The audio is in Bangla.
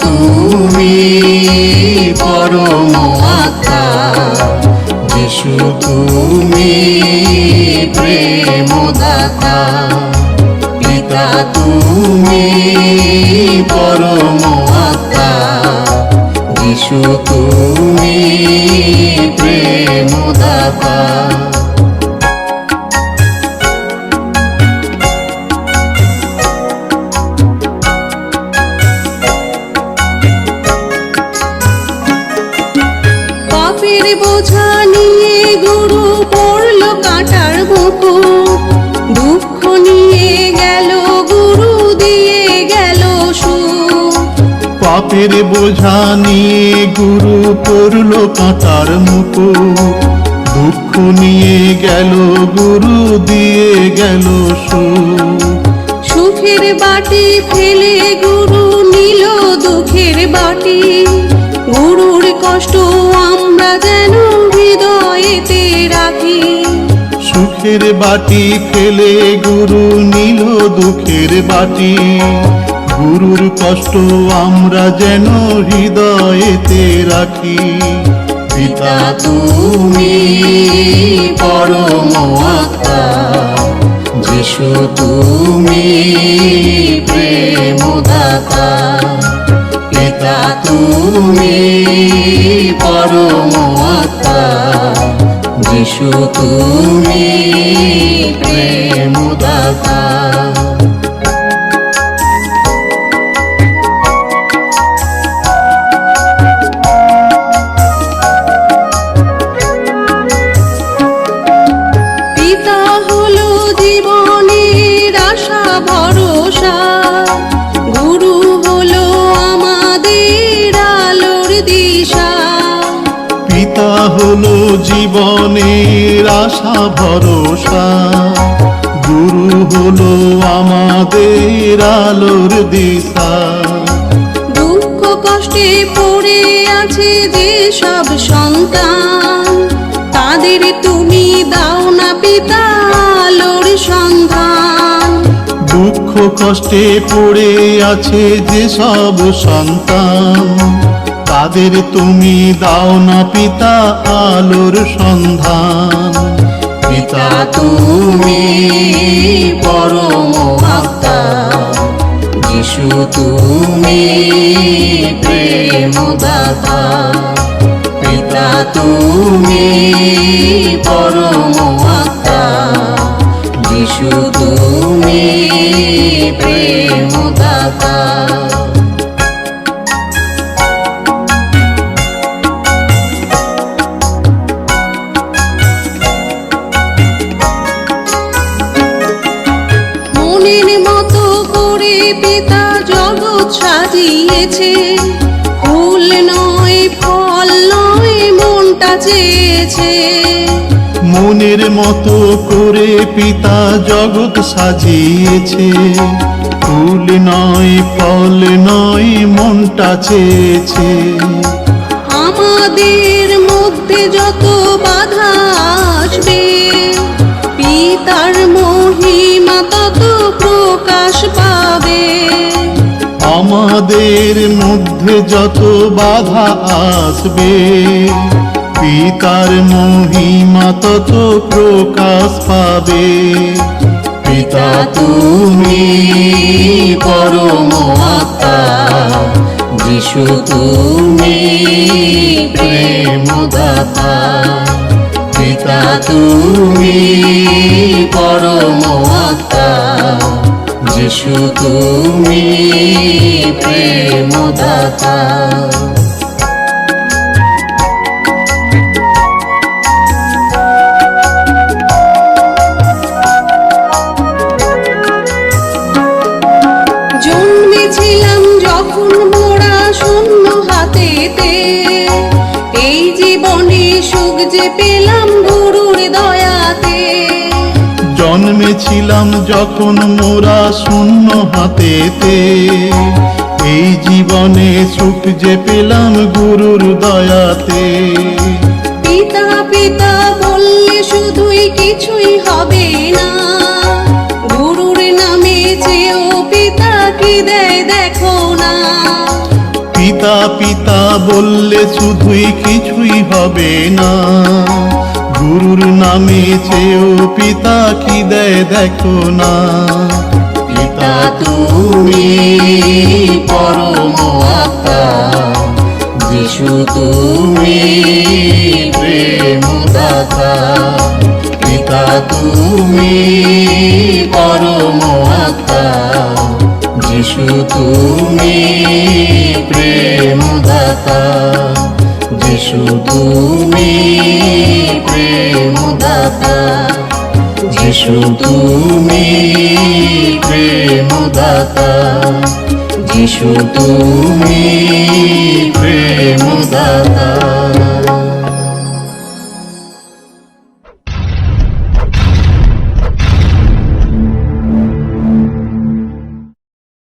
তুমি পরম আত্মা। যিশু তুমি প্রেমদাতা পিতা তুমি পরম আত্মা যিশু তুমি প্রেমদাতা। পাপের পাপের বোঝা নিয়ে গুরু পড়ল কাঁটার মুকুট। দুঃখ নিয়ে গেল গুরু দিয়ে গেল সুখ। সুখের বাটি ফেলে গুরু নিল দুঃখের বাটি। গুরুর কষ্ট আমরা যেন হৃদয়েতে রাখি। সুখের বাটি ফেলে গুরু নিল দুঃখের বাটি। গুরুর কষ্ট আমরা যেন হৃদয়েতে রাখি। পিতা তুমি পরম যিশু তুমি প্রেমদাতা। পিতা তুমি পরম যিশু তুমি প্রেমদাতা। পিতা হলো জীবনের আশা ভরসা। গুরু হলো আমাদের আলোর দিশা। দুঃখ কষ্টে পড়ে আছে যে সব সন্তান। তাদের তুমি দাও না পিতা আলোর সন্ধান। দুঃখ কষ্টে পড়ে আছে যে সব সন্তান। তাদের তুমি দাও না পিতা আলোর সন্ধান। পিতা তুমি পরম আত্মা। যিশু তুমি প্রেমদাতা। পিতা তুমি পরম আত্মা। যিশু তুমি প্রেমদাতা। মনের পিতা জগৎ সাজিয়েছে। ফুল নয় ফল নয় মনটা চেয়েছে। মনের মতো করে পিতা জগৎ সাজিয়েছে। ফুল নয় ফল নয় মনটা চেয়েছে। আমাদের মধ্যে যত আমাদের মধ্যে যত বাধা আসবে, পিতার মহিমা তত প্রকাশ পাবে। পিতা তুমি পরম আত্মা, যিশু তুমি প্রেমদাতা। পিতা তুমি পরম যিশু তুমি প্রেমদাতা। জন্মেছিলাম যখন হাতেতে। এই জীবনে সুখ যে পেলাম গুরুর দয়া ছিলাম যখন মোরা শূন্য হাতেতে। এই জীবনে সুখ যে পেলাম গুরুর দয়াতে। পিতা পিতা বললে শুধুই কিছুই হবে না। গুরুর নামে চেয়েও পিতা কি দেয় দেখো না। পিতা পিতা বললে শুধুই কিছুই হবে না। গুরুর নামে চেয়েও পিতা কি দেয় দেখো না। পিতা তুমি পরম আত্মা। যিশু তুমি প্রেম দাতা পিতা তুমি পরম আত্মা। যিশু তুমি প্রেম দাতা যিশু তুমি যিশু তুমি প্রেম দাতা যিশু তুমি